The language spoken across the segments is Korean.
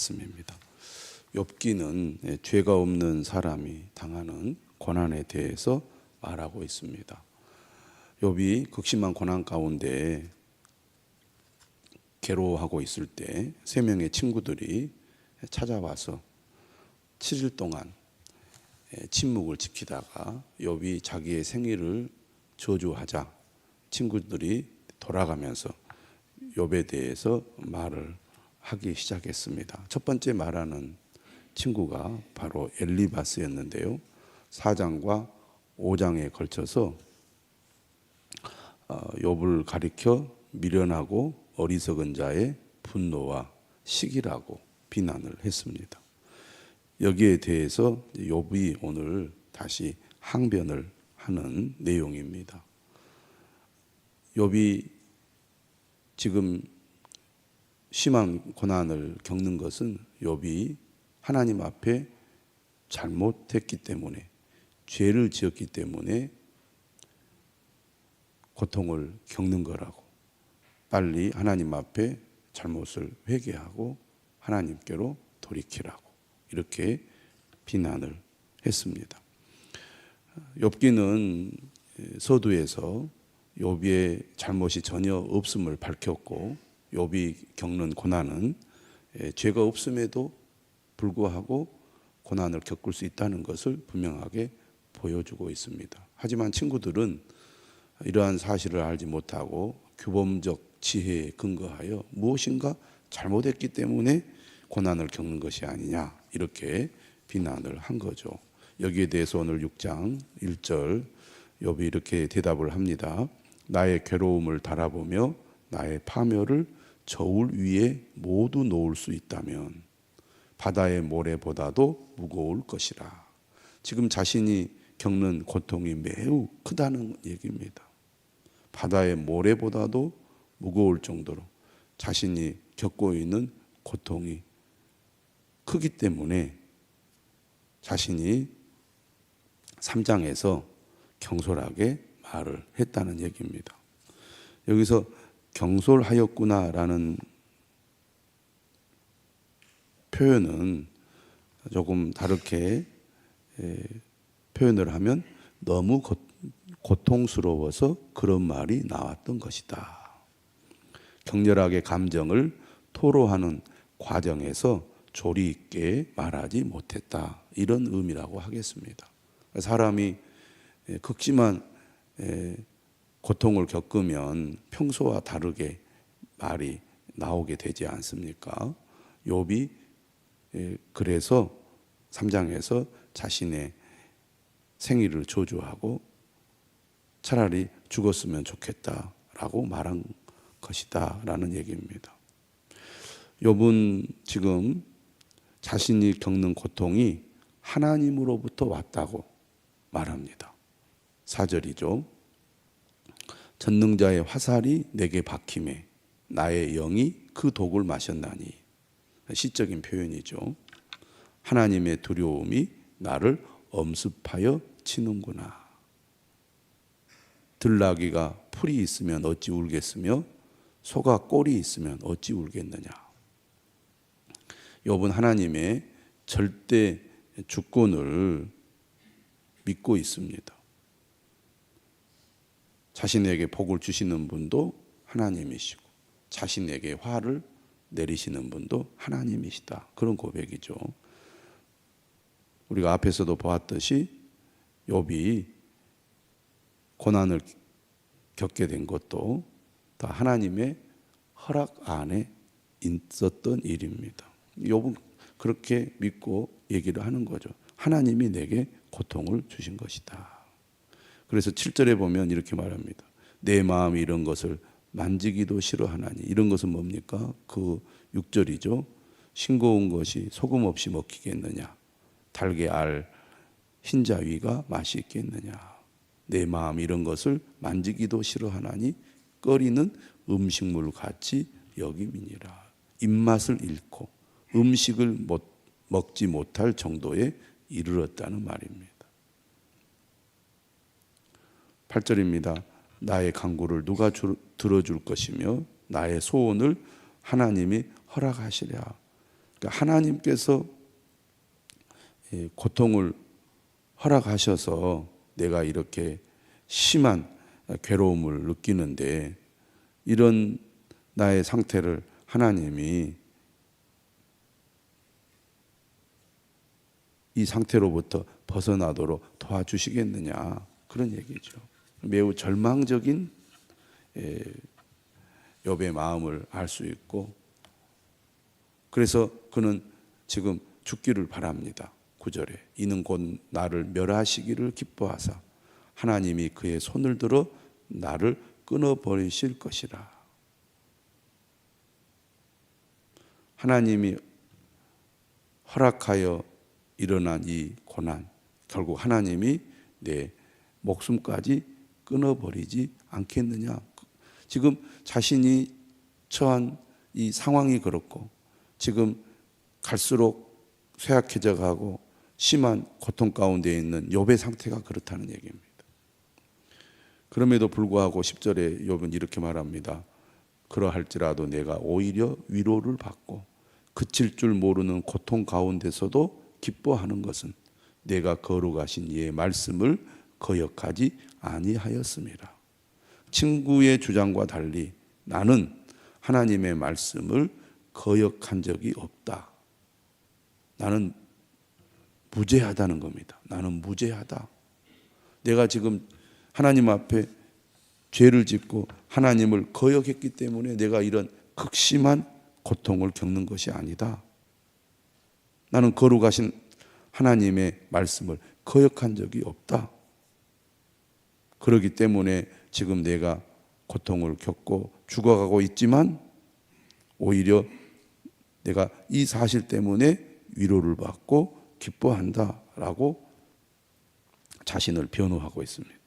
말씀입니다. 욥기는 예, 죄가 없는 사람이 당하는 고난에 대해서 말하고 있습니다. 욥이 극심한 고난 가운데 괴로워하고 있을 때 세 명의 친구들이 찾아와서 7일 동안 예, 침묵을 지키다가 욥이 자기의 생일을 저주하자 친구들이 돌아가면서 욥에 대해서 말을 하기 시작했습니다. 첫 번째 말하는 친구가 바로 엘리바스였는데요. 4장과 5장에 걸쳐서 어, 욥을 가리켜 미련하고 어리석은 자의 분노와 시기라고 비난을 했습니다. 여기에 대해서 욥이 오늘 다시 항변을 하는 내용입니다. 욥이 지금 심한 고난을 겪는 것은 욥이 하나님 앞에 잘못했기 때문에 죄를 지었기 때문에 고통을 겪는 거라고 빨리 하나님 앞에 잘못을 회개하고 하나님께로 돌이키라고 이렇게 비난을 했습니다. 욥기는 서두에서 욥의 잘못이 전혀 없음을 밝혔고 욥이 겪는 고난은 예, 죄가 없음에도 불구하고 고난을 겪을 수 있다는 것을 분명하게 보여주고 있습니다. 하지만 친구들은 이러한 사실을 알지 못하고 규범적 지혜에 근거하여 무엇인가 잘못했기 때문에 고난을 겪는 것이 아니냐 이렇게 비난을 한 거죠. 여기에 대해서 오늘 6장 1절 욥이 이렇게 대답을 합니다. 나의 괴로움을 달아보며 나의 파멸을 저울 위에 모두 놓을 수 있다면 바다의 모래보다도 무거울 것이라. 지금 자신이 겪는 고통이 매우 크다는 얘기입니다. 바다의 모래보다도 무거울 정도로 자신이 겪고 있는 고통이 크기 때문에 자신이 3장에서 경솔하게 말을 했다는 얘기입니다. 여기서 경솔하였구나라는 표현은 조금 다르게 표현을 하면 너무 고통스러워서 그런 말이 나왔던 것이다. 격렬하게 감정을 토로하는 과정에서 조리 있게 말하지 못했다. 이런 의미라고 하겠습니다. 사람이 극심한 고통을 겪으면 평소와 다르게 말이 나오게 되지 않습니까? 욥이 그래서 3장에서 자신의 생일을 조주하고 차라리 죽었으면 좋겠다라고 말한 것이다라는 얘기입니다. 욥은 지금 자신이 겪는 고통이 하나님으로부터 왔다고 말합니다. 4절이죠. 전능자의 화살이 내게 박힘에 나의 영이 그 독을 마셨나니 시적인 표현이죠. 하나님의 두려움이 나를 엄습하여 치는구나. 들나귀가 풀이 있으면 어찌 울겠으며 소가 꼴이 있으면 어찌 울겠느냐. 욥은 하나님의 절대 주권을 믿고 있습니다. 자신에게 복을 주시는 분도 하나님이시고 자신에게 화를 내리시는 분도 하나님이시다. 그런 고백이죠. 우리가 앞에서도 보았듯이 욥이 고난을 겪게 된 것도 다 하나님의 허락 안에 있었던 일입니다. 욥은 그렇게 믿고 얘기를 하는 거죠. 하나님이 내게 고통을 주신 것이다. 그래서 7절에 보면 이렇게 말합니다. 내 마음이 이런 것을 만지기도 싫어하나니 이런 것은 뭡니까? 그 6절이죠. 싱거운 것이 소금 없이 먹히겠느냐? 달게 알 흰자 위가 맛이 있겠느냐? 내 마음 이런 것을 만지기도 싫어하나니 꺼리는 음식물 같이 여김이니라. 입맛을 잃고 음식을 못, 먹지 못할 정도에 이르렀다는 말입니다. 8절입니다. 나의 강구를 누가 주, 들어줄 것이며 나의 소원을 하나님이 허락하시랴. 그러니까 하나님께서 예, 고통을 허락하셔서 내가 이렇게 심한 괴로움을 느끼는데 이런 나의 상태를 하나님이 이 상태로부터 벗어나도록 도와주시겠느냐 그런 얘기죠. 매우 절망적인 예, 욥의 마음을 알 수 있고 그래서 그는 지금 죽기를 바랍니다. 9절에 이는 곧 나를 멸하시기를 기뻐하사 하나님이 그의 손을 들어 나를 끊어 버리실 것이라. 하나님이 허락하여 일어난 이 고난 결국 하나님이 내 목숨까지 끊어버리지 않겠느냐. 지금 자신이 처한 이 상황이 그렇고 지금 갈수록 쇠약해져 가고 심한 고통 가운데 있는 욥의 상태가 그렇다는 얘기입니다. 그럼에도 불구하고 10절에 욥은 이렇게 말합니다. 그러할지라도 내가 오히려 위로를 받고 그칠 줄 모르는 고통 가운데서도 기뻐하는 것은 내가 거룩하신 이의 말씀을 거역하지 아니하였습니다. 친구의 주장과 달리 나는 하나님의 말씀을 거역한 적이 없다. 나는 무죄하다는 겁니다. 나는 무죄하다. 내가 지금 하나님 앞에 죄를 짓고 하나님을 거역했기 때문에 내가 이런 극심한 고통을 겪는 것이 아니다. 나는 거룩하신 하나님의 말씀을 거역한 적이 없다. 그러기 때문에 지금 내가 고통을 겪고 죽어가고 있지만 오히려 내가 이 사실 때문에 위로를 받고 기뻐한다라고 자신을 변호하고 있습니다.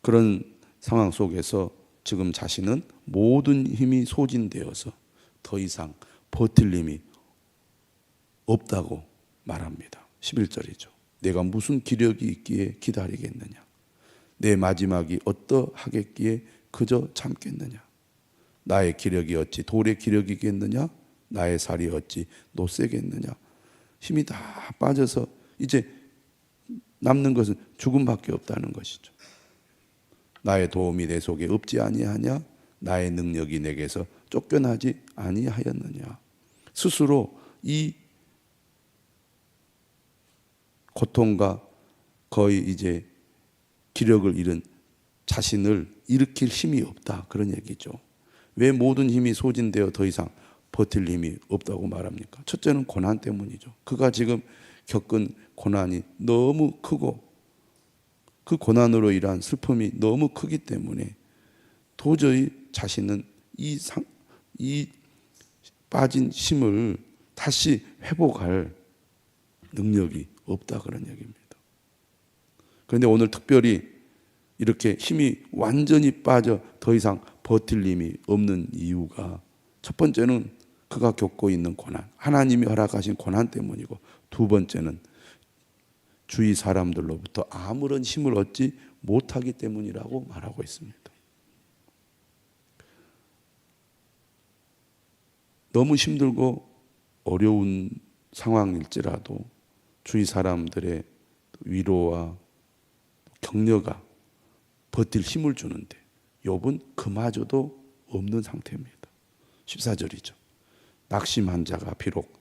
그런 상황 속에서 지금 자신은 모든 힘이 소진되어서 더 이상 버틸 힘이 없다고 말합니다. 11절이죠. 내가 무슨 기력이 있기에 기다리겠느냐? 내 마지막이 어떠하겠기에 그저 참겠느냐? 나의 기력이 어찌 돌의 기력이겠느냐? 나의 살이 어찌 노쇠겠느냐? 힘이 다 빠져서 이제 남는 것은 죽음밖에 없다는 것이죠. 나의 도움이 내 속에 없지 아니하냐? 나의 능력이 내게서 쫓겨나지 아니하였느냐? 스스로 이 고통과 거의 이제 기력을 잃은 자신을 일으킬 힘이 없다. 그런 얘기죠. 왜 모든 힘이 소진되어 더 이상 버틸 힘이 없다고 말합니까? 첫째는 고난 때문이죠. 그가 지금 겪은 고난이 너무 크고 그 고난으로 인한 슬픔이 너무 크기 때문에 도저히 자신은 이 상, 이 빠진 힘을 다시 회복할 능력이 없다 그런 얘기입니다. 그런데 오늘 특별히 이렇게 힘이 완전히 빠져 더 이상 버틸 힘이 없는 이유가 첫 번째는 그가 겪고 있는 고난, 하나님이 허락하신 고난 때문이고 두 번째는 주위 사람들로부터 아무런 힘을 얻지 못하기 때문이라고 말하고 있습니다. 너무 힘들고 어려운 상황일지라도 주위 사람들의 위로와 격려가 버틸 힘을 주는데 욥은 그마저도 없는 상태입니다. 14절이죠. 낙심한 자가 비록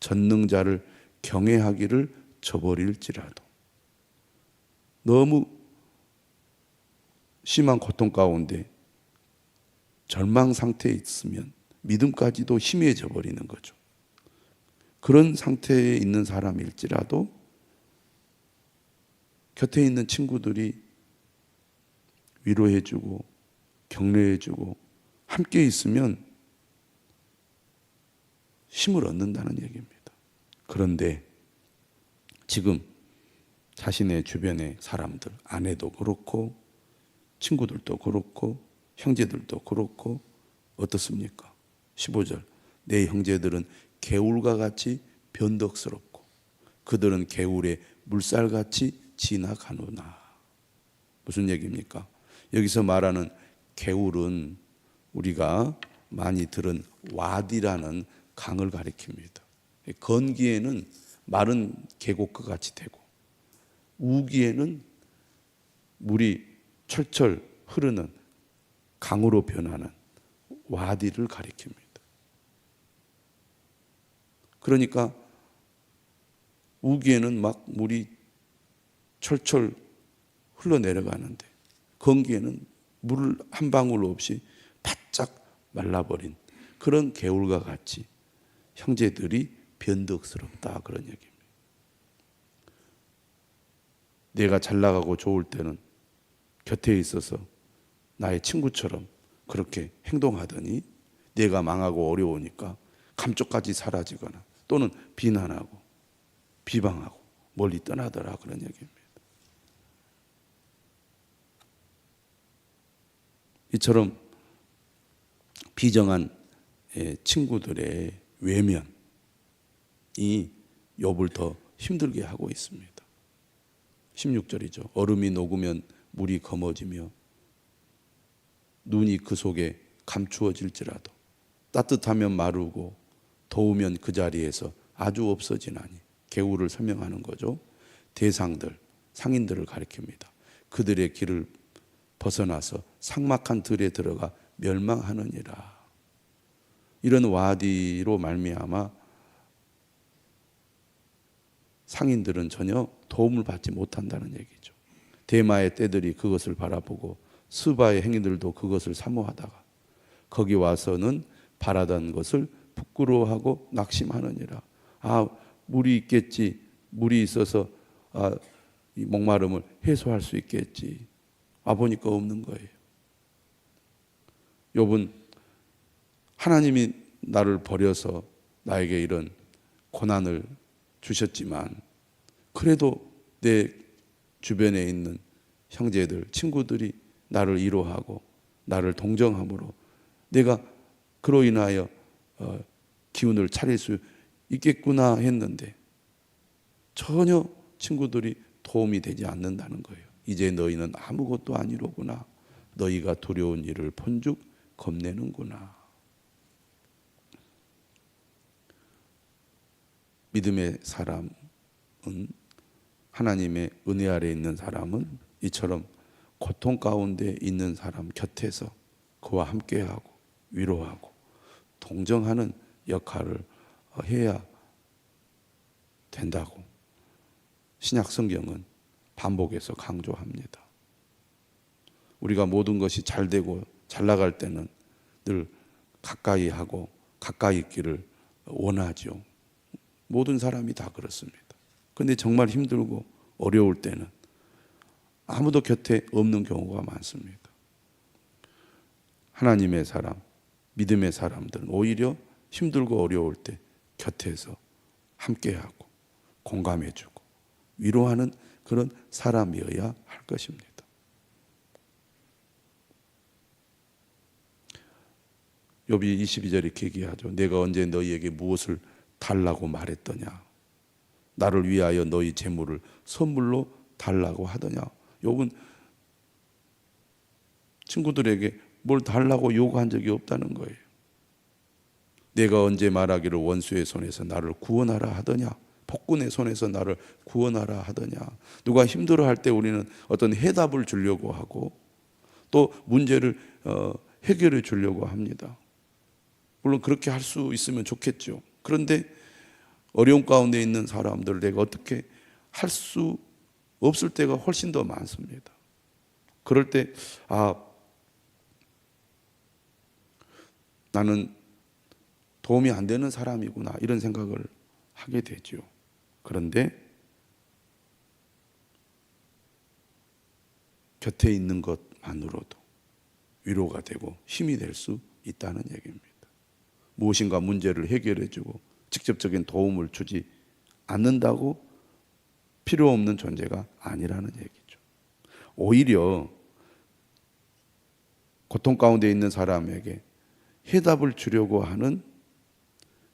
전능자를 경외하기를 저버릴지라도 너무 심한 고통 가운데 절망 상태에 있으면 믿음까지도 희미해져 버리는 거죠. 그런 상태에 있는 사람일지라도 곁에 있는 친구들이 위로해주고 격려해주고 함께 있으면 힘을 얻는다는 얘기입니다. 그런데 지금 자신의 주변의 사람들, 아내도 그렇고 친구들도 그렇고 형제들도 그렇고 어떻습니까? 15절. 내 형제들은 개울과 같이 변덕스럽고 그들은 개울에 물살같이 지나가노나. 무슨 얘기입니까? 여기서 말하는 개울은 우리가 많이 들은 와디라는 강을 가리킵니다. 건기에는 마른 계곡과 같이 되고 우기에는 물이 철철 흐르는 강으로 변하는 와디를 가리킵니다. 그러니까 우기에는 막 물이 철철 흘러내려가는데 건기에는 물 한 방울 없이 바짝 말라버린 그런 개울과 같이 형제들이 변덕스럽다 그런 얘기입니다. 내가 잘 나가고 좋을 때는 곁에 있어서 나의 친구처럼 그렇게 행동하더니 내가 망하고 어려우니까 감쪽까지 사라지거나 또는 비난하고 비방하고 멀리 떠나더라 그런 얘기입니다. 이처럼 비정한 예, 친구들의 외면이 욥을 더 힘들게 하고 있습니다. 16절이죠. 얼음이 녹으면 물이 검어지며 눈이 그 속에 감추어질지라도 따뜻하면 마르고 더우면 그 자리에서 아주 없어지나니 개울을 설명하는 거죠. 대상들, 상인들을 가리킵니다. 그들의 길을 벗어나서 삭막한 들에 들어가 멸망하느니라. 이런 와디로 말미암아 상인들은 전혀 도움을 받지 못한다는 얘기죠. 대마의 떼들이 그것을 바라보고 스바의 행인들도 그것을 사모하다가 거기 와서는 바라던 것을 부끄러워하고 낙심하느니라. 아 물이 있겠지, 물이 있어서 아, 이 목마름을 해소할 수 있겠지. 와 보니까 없는 거예요. 욥은 하나님이 나를 버려서 나에게 이런 고난을 주셨지만 그래도 내 주변에 있는 형제들, 친구들이 나를 위로하고 나를 동정함으로 내가 그로 인하여 어, 기운을 차릴 수 있겠구나 했는데 전혀 친구들이 도움이 되지 않는다는 거예요. 이제 너희는 아무것도 아니로구나. 너희가 두려운 일을 본즉 겁내는구나. 믿음의 사람은 하나님의 은혜 아래 있는 사람은 이처럼 고통 가운데 있는 사람 곁에서 그와 함께하고 위로하고 동정하는 역할을 해야 된다고 신약 성경은 반복해서 강조합니다. 우리가 모든 것이 잘 되고 잘 나갈 때는 늘 가까이 하고 가까이 있기를 원하죠. 모든 사람이 다 그렇습니다. 근데 정말 힘들고 어려울 때는 아무도 곁에 없는 경우가 많습니다. 하나님의 사람, 믿음의 사람들은 오히려 힘들고 어려울 때 곁에서 함께하고 공감해주고 위로하는 그런 사람이어야 할 것입니다. 욥이 22절에 이렇게 얘기하죠. 내가 언제 너희에게 무엇을 달라고 말했더냐? 나를 위하여 너희 재물을 선물로 달라고 하더냐? 욥은 친구들에게 뭘 달라고 요구한 적이 없다는 거예요. 내가 언제 말하기를 원수의 손에서 나를 구원하라 하더냐? 폭군의 손에서 나를 구원하라 하더냐? 누가 힘들어 할 때 우리는 어떤 해답을 주려고 하고 또 문제를 어, 해결해 주려고 합니다. 물론 그렇게 할 수 있으면 좋겠죠. 그런데 어려움 가운데 있는 사람들을 내가 어떻게 할 수 없을 때가 훨씬 더 많습니다. 그럴 때, 아, 나는 도움이 안 되는 사람이구나, 이런 생각을 하게 되죠. 그런데 곁에 있는 것만으로도 위로가 되고 힘이 될 수 있다는 얘기입니다. 무엇인가 문제를 해결해 주고 직접적인 도움을 주지 않는다고 필요 없는 존재가 아니라는 얘기죠. 오히려 고통 가운데 있는 사람에게 해답을 주려고 하는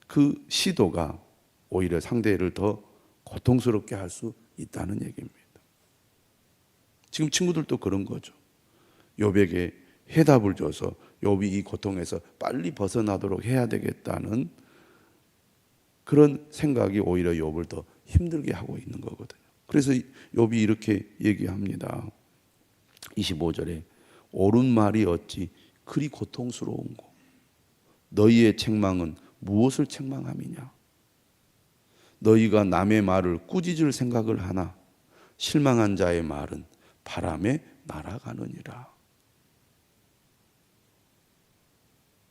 그 시도가 오히려 상대를 더 고통스럽게 할 수 있다는 얘기입니다. 지금 친구들도 그런 거죠. 요백에 해답을 줘서 욥이 이 고통에서 빨리 벗어나도록 해야 되겠다는 그런 생각이 오히려 욥을 더 힘들게 하고 있는 거거든요. 그래서 욥이 이렇게 얘기합니다. 25절에 옳은 말이 어찌 그리 고통스러운고 너희의 책망은 무엇을 책망함이냐? 너희가 남의 말을 꾸짖을 생각을 하나 실망한 자의 말은 바람에 날아가느니라.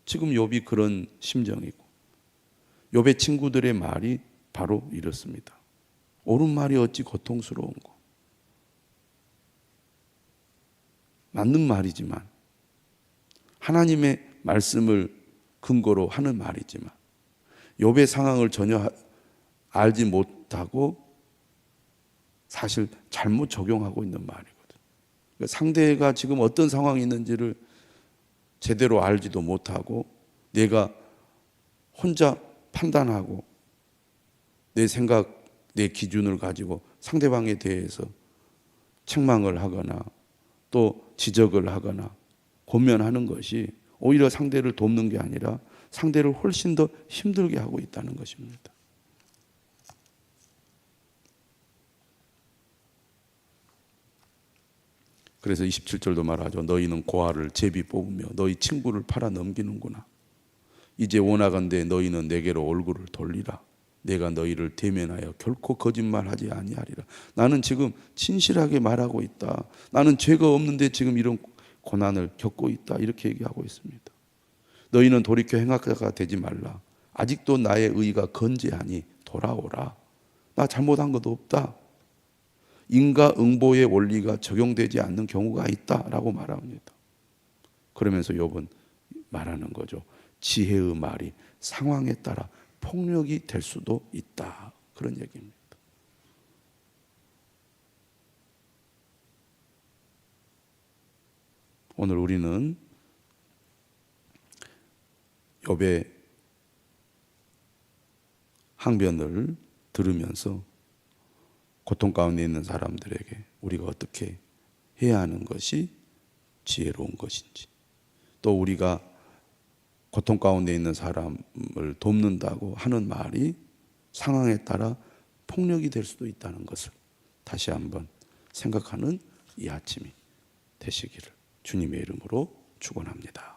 지금 욥이 그런 심정이고 욥의 친구들의 말이 바로 이렇습니다. 옳은 말이 어찌 고통스러운고? 맞는 말이지만 하나님의 말씀을 근거로 하는 말이지만 욥의 상황을 전혀 하- 알지 못하고 사실 잘못 적용하고 있는 말이거든. 그러니까 상대가 지금 어떤 상황이 있는지를 제대로 알지도 못하고 내가 혼자 판단하고 내 생각, 내 기준을 가지고 상대방에 대해서 책망을 하거나 또 지적을 하거나 권면하는 것이 오히려 상대를 돕는 게 아니라 상대를 훨씬 더 힘들게 하고 있다는 것입니다. 그래서 27절도 말하죠. 너희는 고아를 제비 뽑으며 너희 친구를 팔아 넘기는구나. 이제 원하건대 너희는 내게로 얼굴을 돌리라. 내가 너희를 대면하여 결코 거짓말하지 아니하리라. 나는 지금 진실하게 말하고 있다. 나는 죄가 없는데 지금 이런 고난을 겪고 있다. 이렇게 얘기하고 있습니다. 너희는 돌이켜 행악자가 되지 말라. 아직도 나의 의가 건재하니 돌아오라. 나 잘못한 것도 없다. 인과응보의 원리가 적용되지 않는 경우가 있다라고 말합니다. 그러면서 욥은 말하는 거죠. 지혜의 말이 상황에 따라 폭력이 될 수도 있다. 그런 얘기입니다. 오늘 우리는 욥의 항변을 들으면서 고통 가운데 있는 사람들에게 우리가 어떻게 해야 하는 것이 지혜로운 것인지 또 우리가 고통 가운데 있는 사람을 돕는다고 하는 말이 상황에 따라 폭력이 될 수도 있다는 것을 다시 한번 생각하는 이 아침이 되시기를 주님의 이름으로 축원합니다.